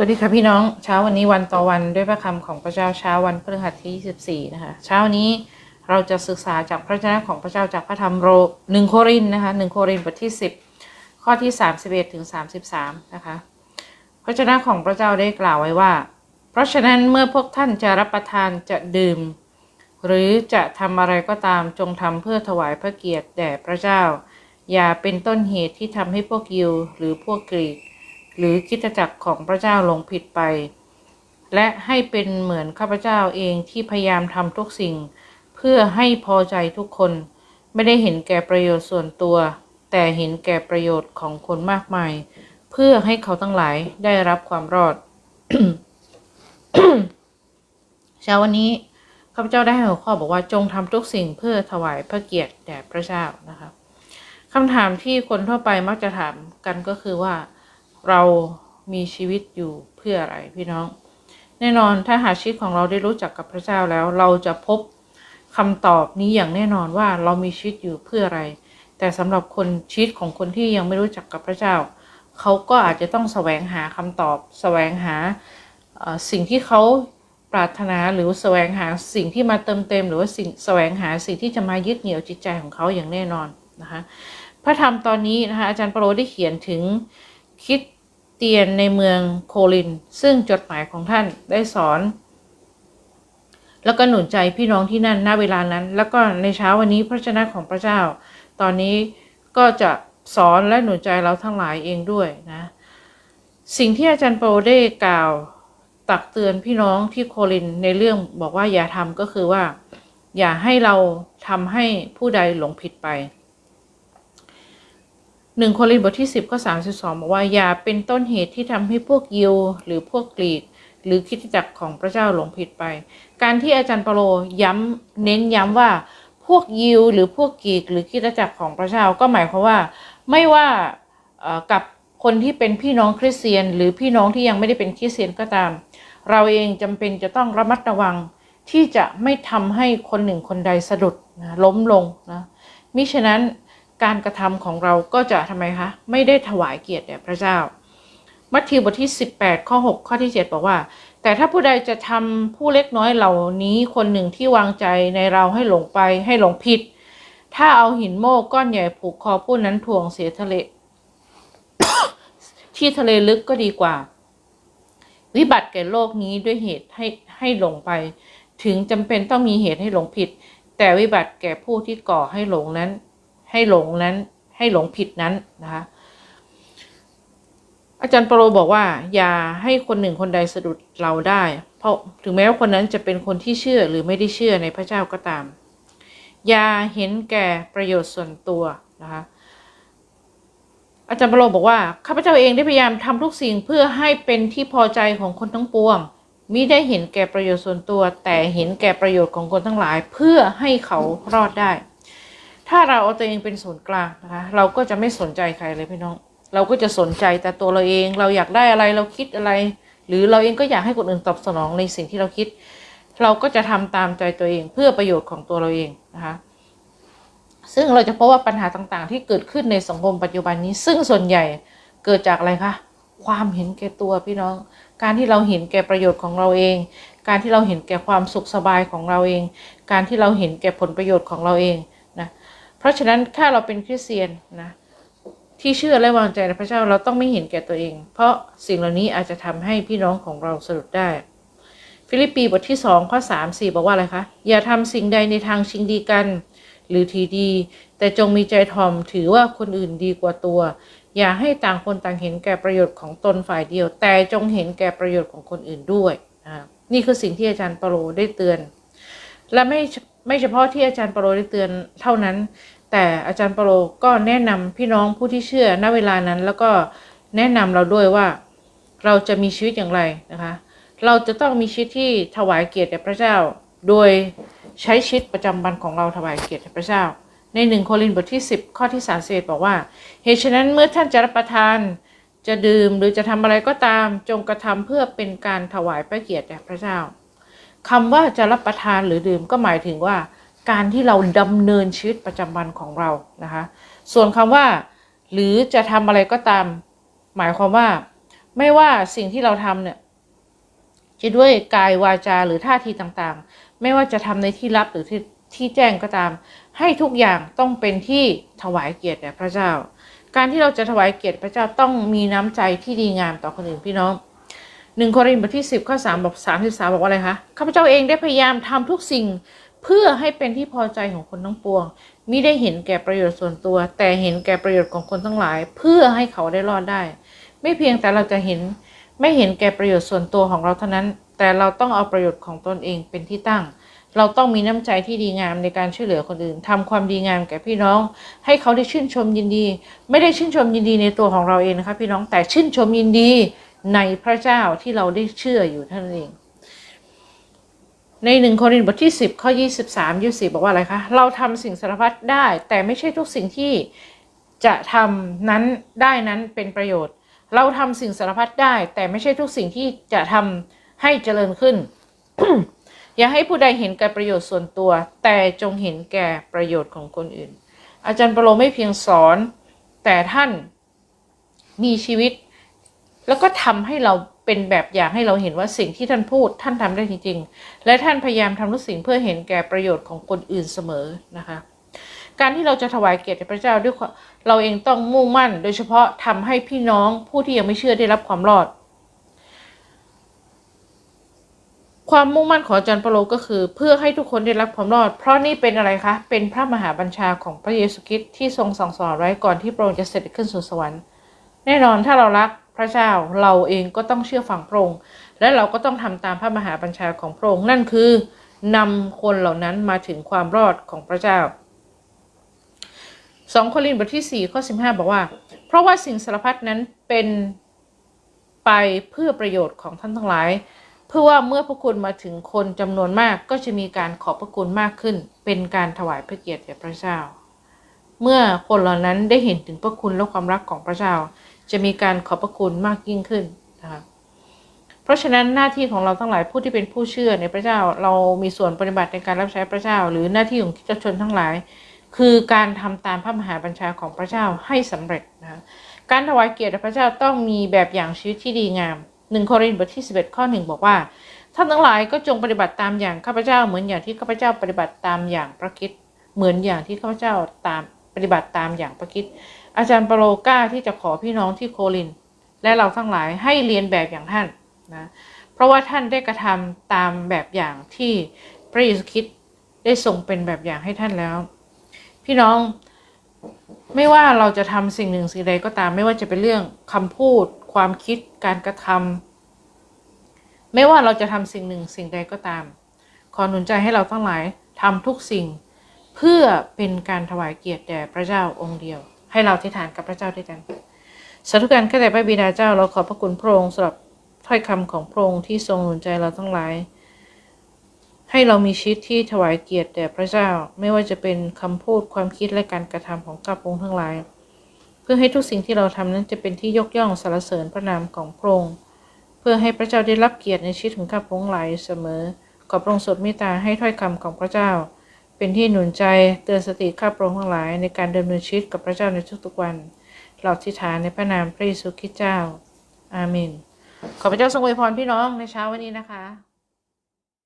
วัสดีค่ะพี่น้องเช้าวันนี้วันต่อวันด้วยพระคำของพระเจ้าเช้าวันพฤหัสที่24นะคะเช้านี้เราจะศึกษาจากพระเจ้าของพระเจ้าจากพระธรรมโรหนึ่งโครินนะคะหนึ่งโครินบทที่ 10 ข้อที่ 31ถึง33นะคะพระเจ้าของพระเจ้าได้กล่าวไว้ว่า เพราะฉะนั้นเมื่อพวกท่านจะรับประทานจะดื่ม หรือจะทำอะไรก็ตามจงทำเพื่อถวายพระเกียรติแด่พระเจ้า อย่าเป็นต้นเหตุที่ทำให้พวกยิวหรือพวกกรีก หรือคิดจักรของพระเจ้าหลงผิดไป และให้เป็นเหมือนข้าพเจ้าเองที่พยายามทำทุกสิ่ง เพื่อให้พอใจทุกคน ไม่ได้เห็นแก่ประโยชน์ส่วนตัว แต่เห็นแก่ประโยชน์ของคนมากมาย เพื่อให้เขาทั้งหลายได้รับความรอดเช้าวันนี้ข้าพเจ้าได้ให้หัวข้อบอกว่าจงทำทุกสิ่งเพื่อถวายพระเกียรติแด่พระเจ้านะคะคำถามที่คนทั่วไปมักจะถามกันก็คือว่า เรามีชีวิตอยู่เพื่ออะไรพี่น้อง แน่นอนถ้าหากชีวิตของเราได้รู้จักกับพระเจ้าแล้ว เราจะพบคำตอบนี้อย่างแน่นอนว่าเรามีชีวิตอยู่เพื่ออะไร แต่สำหรับคนชีวิตของคนที่ยังไม่รู้จักกับพระเจ้า เขาก็อาจจะต้องแสวงหาคำตอบ แสวงหาสิ่งที่เขาปรารถนาหรือแสวงหาสิ่งที่มาเติมเต็ม หรือว่าสิ่งแสวงหาสิ่งที่จะมายึดเหนี่ยวจิตใจของเขาอย่างแน่นอนนะคะพระธรรมตอนนี้นะคะอาจารย์ปาโลได้เขียนถึง คิดเตียนในเมืองโคลิน ซึ่งจดหมายของท่านได้สอน แล้วก็หนุนใจพี่น้องที่นั่นณเวลานั้น แล้วก็ในเช้าวันนี้พระชนะของพระเจ้า ตอนนี้ก็จะสอนและหนุนใจเราทั้งหลายเองด้วยนะ สิ่งที่อาจารย์เปาได้กล่าวตักเตือนพี่น้องที่โคลินในเรื่องบอกว่าอย่าทำก็คือว่า อย่าให้เราทำให้ผู้ใดหลงผิดไป หนึ่งโครินธ์บทที่ 10ข้อ32 บอกว่าอย่าเป็นต้นเหตุที่ทำให้พวกยิวหรือพวกกรีก หรือคิดจักรของพระเจ้าหลงผิดไป การที่อาจารย์เปโลย้ำเน้นย้ำว่าพวกยิวหรือพวกกรีก หรือคิดจักรของพระเจ้าก็หมายความว่า ไม่ว่ากับคนที่เป็นพี่น้องคริสเตียน หรือพี่น้องที่ยังไม่ได้เป็นคริสเตียนก็ตาม เราเองจำเป็นจะต้องระมัดระวังที่จะไม่ทำให้คนหนึ่งคนใดสะดุดนะล้มลงนะมิฉะนั้น การกระทำของเราก็จะทำไมคะไม่ได้ถวายเกียรติแด่พระเจ้า มัทธิวบทที่ 18 ข้อ 6 ข้อที่ 7 บอกว่า แต่ถ้าผู้ใดจะทำผู้เล็กน้อยเหล่านี้คนหนึ่งที่วางใจในเราให้หลงไปให้หลงผิด ถ้าเอาหินโม่ก้อนใหญ่ผูกคอผู้นั้นถ่วงเสียทะเล ที่ทะเลลึกก็ดีกว่า วิบัติแก่โลกนี้ด้วยเหตุให้ให้หลงไป ถึงจำเป็นต้องมีเหตุให้หลงผิด แต่วิบัติแก่ผู้ที่ก่อให้หลงนั้น ให้หลงนั้น ให้หลงผิดนั้นนะคะ อาจารย์ปาโลบอกว่า อย่าให้คนหนึ่งคนใดสะดุดเราได้ เพราะถึงแม้ว่าคนนั้นจะเป็นคนที่เชื่อหรือไม่ได้เชื่อในพระเจ้าก็ตาม อย่าเห็นแก่ประโยชน์ส่วนตัวนะคะอาจารย์ปาโลบอกว่าข้าพเจ้าเองได้พยายามทำทุกสิ่งเพื่อให้เป็นที่พอใจของคนทั้งปวงมิได้เห็นแก่ประโยชน์ส่วนตัว แต่เห็นแก่ประโยชน์ของคนทั้งหลาย เพื่อให้เขารอดได้ ถ้าเราเอาตัวเองเป็นศูนย์กลางนะคะ เราก็จะไม่สนใจใครเลยพี่น้อง เราก็จะสนใจแต่ตัวเราเอง เราอยากได้อะไรเราคิดอะไร หรือเราเองก็อยากให้คนอื่นตอบสนองในสิ่งที่เราคิด เราก็จะทำตามใจตัวเองเพื่อประโยชน์ของตัวเราเองนะคะซึ่งเราจะพบว่าปัญหาต่างๆ ที่เกิดขึ้นในสังคมปัจจุบันนี้ ซึ่งส่วนใหญ่เกิดจากอะไรคะความเห็นแก่ตัวพี่น้อง การที่เราเห็นแก่ประโยชน์ของเราเอง การที่เราเห็นแก่ความสุขสบายของเราเอง การที่เราเห็นแก่ผลประโยชน์ของเราเอง เพราะฉะนั้นถ้าเราเป็นคริสเตียนนะที่เชื่อและวางใจในพระเจ้าเราต้องไม่เห็นแก่ตัวเอง เพราะสิ่งเหล่านี้อาจจะทำให้พี่น้องของเราสะดุดได้ ฟิลิปปีบทที่2ข้อ3 4บอกว่าอะไรคะอย่าทำสิ่งใดในทางชิงดีกัน หรือทีดี แต่จงมีใจถ่อมถือว่าคนอื่นดีกว่าตัว อย่าให้ต่างคนต่างเห็นแก่ประโยชน์ของตนฝ่ายเดียว แต่จงเห็นแก่ประโยชน์ของคนอื่นด้วยนะนี่คือสิ่งที่อาจารย์เปโลได้เตือน และไม่ ไม่เฉพาะที่อาจารย์ปาโลได้เตือนเท่านั้น แต่อาจารย์ปาโลก็แนะนำพี่น้องผู้ที่เชื่อณเวลานั้น แล้วก็แนะนำเราด้วยว่าเราจะมีชีวิตอย่างไรนะคะ เราจะต้องมีชีวิตที่ถวายเกียรติแด่พระเจ้า โดยใช้ชีวิตประจำวันของเราถวายเกียรติแด่พระเจ้า ในหนึ่งโครินธ์บทที่ 10 ข้อที่3 1บอกว่า เหตุฉะนั้นเมื่อท่านจะรับประทานจะดื่มหรือจะทำอะไรก็ตามจงกระทำเพื่อเป็นการถวายพระเกียรติแด่พระเจ้า คำว่าจะรับประทานหรือดื่มก็หมายถึงว่า การที่เราดำเนินชีวิตประจำวันของเรานะคะ ส่วนคำว่า หรือจะทำอะไรก็ตาม หมายความว่า ไม่ว่าสิ่งที่เราทำเนี่ยจะด้วยกายวาจาหรือท่าทีต่างๆ ไม่ว่าจะทำในที่ลับหรือที่ที่แจ้งก็ตาม ให้ทุกอย่างต้องเป็นที่ถวายเกียรติแด่พระเจ้า การที่เราจะถวายเกียรติพระเจ้าต้องมีน้ำใจที่ดีงามต่อคนอื่นพี่น้อง หนึ่งโครินธ์บทที่สิบข้อสามบอกสามสิบสามบอกว่าอะไรคะข้าพเจ้าเองได้พยายามทำทุกสิ่งเพื่อให้เป็นที่พอใจของคนทั้งปวงมิได้เห็นแก่ประโยชน์ส่วนตัว แต่เห็นแก่ประโยชน์ของคนทั้งหลาย เพื่อให้เขาได้รอดได้ ไม่เพียงแต่เราจะเห็นไม่เห็นแก่ประโยชน์ส่วนตัวของเราเท่านั้น แต่เราต้องเอาประโยชน์ของตนเองเป็นที่ตั้ง เราต้องมีน้ำใจที่ดีงามในการช่วยเหลือคนอื่นทำความดีงามแก่พี่น้อง ให้เขาได้ชื่นชมยินดี ไม่ได้ชื่นชมยินดีในตัวของเราเองนะคะพี่น้องแต่ชื่นชมยินดี ในพระเจ้าที่เราได้เชื่ออยู่เท่านั้นเอง ในหนึ่งโครินธ์บทที่ 10 ข้อ 23 24 บอกว่าอะไรคะ เราทำสิ่งสารพัดได้ แต่ไม่ใช่ทุกสิ่งที่จะทำนั้นได้นั้นเป็นประโยชน์ เราทำสิ่งสารพัดได้ แต่ไม่ใช่ทุกสิ่งที่จะทำให้เจริญขึ้น อย่าให้ผู้ใดเห็นแก่ประโยชน์ส่วนตัว แต่จงเห็นแก่ประโยชน์ของคนอื่น อาจารย์เปโลไม่เพียงสอน แต่ท่านมีชีวิต แล้วก็ทำให้เราเป็นแบบอย่างให้เราเห็นว่าสิ่งที่ท่านพูดท่านทำได้จริง ๆ และท่านพยายามทำทุกสิ่งเพื่อเห็นแก่ประโยชน์ของคนอื่นเสมอนะคะการที่เราจะถวายเกียรติพระเจ้าด้วยเราเองต้องมุ่งมั่น โดยเฉพาะทำให้พี่น้องผู้ที่ยังไม่เชื่อได้รับความรอด ความมุ่งมั่นของอาจารย์เปโลก็คือ เพื่อให้ทุกคนได้รับความรอด เพราะนี่เป็นอะไรคะ เป็นพระมหาบัญชาของพระเยซูคริสต์ที่ทรงสั่งสอนไว้ก่อนที่พระองค์จะเสด็จขึ้นสู่สวรรค์ แน่นอนถ้าเรารัก พระเจ้าเราเองก็ต้องเชื่อฟังพระองค์และเราก็ต้องทำตามพระมหาบัญชาของพระองค์นั่นคือนำคนเหล่านั้นมาถึงความรอดของพระเจ้าสองโครินธ์บทที่สี่ข้อสิบอกว่า เพราะว่าสิ่งสารพัดนั้นเป็นไปเพื่อประโยชน์ของท่านทั้งหลาย เพื่อว่าเมื่อพระคุณมาถึงคนจำนวนมากก็จะมีการขอบพระคุณมากขึ้น เป็นการถวายพระเกียรติแด่พระเจ้า เมื่อคนเหล่านั้นได้เห็นถึงพระคุณและความรักของพระเจ้า จะมีการขอบพระคุณมากยิ่งขึ้นนะคะเพราะฉะนั้นหน้าที่ของเราทั้งหลายผู้ที่เป็นผู้เชื่อในพระเจ้าเรามีส่วนปฏิบัติในการรับใช้พระเจ้า หรือหน้าที่ของคริสตชนทั้งหลาย คือการทำตามพระมหาบัญชาของพระเจ้าให้สำเร็จนะะการถวายเกียรติพระเจ้าต้องมีแบบอย่างชีวิตที่ดีงามหนึ่งโครินธ์บทที่ 11 ข้อหนึ่งบอกว่าท่านทั้งหลายก็จงปฏิบัติตามอย่างข้าพเจ้าเหมือนอย่างที่ข้าพเจ้าปฏิบัติตามอย่างพระคิดเหมือนอย่างที่ข้าพเจ้าตาม ฏิบัติตามอย่างพระคิด อาจารย์เปาโลกล้าที่จะขอพี่น้องที่โคลิน และเราทั้งหลายให้เรียนแบบอย่างท่านนะเพราะว่าท่านได้กระทำตามแบบอย่างที่พระเยซูคริสต์ได้ทรงเป็นแบบอย่างให้ท่านแล้ว พี่น้องไม่ว่าเราจะทำสิ่งหนึ่งสิ่งใดก็ตาม ไม่ว่าจะเป็นเรื่องคำพูด ความคิดการกระทำไม่ว่าเราจะทำสิ่งหนึ่งสิ่งใดก็ตาม ขอหนุนใจให้เราทั้งหลายทำทุกสิ่ง เพื่อเป็นการถวายเกียรติแด่พระเจ้าองค์เดียว ให้เราที่ฐานกับพระเจ้าด้วยกันสาธุการข้าแต่พระบิดาเจ้าเราขอบพระคุณพระองค์สำหรับถ้อยคำของพระองค์ที่ทรงหนุนใจเราทั้งหลาย ให้เรามีชีวิตที่ถวายเกียรติแด่พระเจ้าไม่ว่าจะเป็นคำพูดความคิดและการกระทำของข้าพระองค์ทั้งหลาย เพื่อให้ทุกสิ่งที่เราทำนั้นจะเป็นที่ยกย่องสรรเสริญพระนามของพระองค์เพื่อให้พระเจ้าได้รับเกียรติในชีวิตของข้าพระองค์หลายเสมอขอพระองค์ทรงเมตตาให้ถ้อยคำของพระเจ้า เป็นที่หนุนใจเตือนสติข้าพระองค์ทั้งหลายในการดำเนินชีวิตกับพระเจ้าในทุกๆวัน เราทิฏฐานในพระนามพระเยซูคริสต์เจ้า อาเมน ขอพระเจ้าทรงอวยพรพี่น้องในเช้าวันนี้นะคะ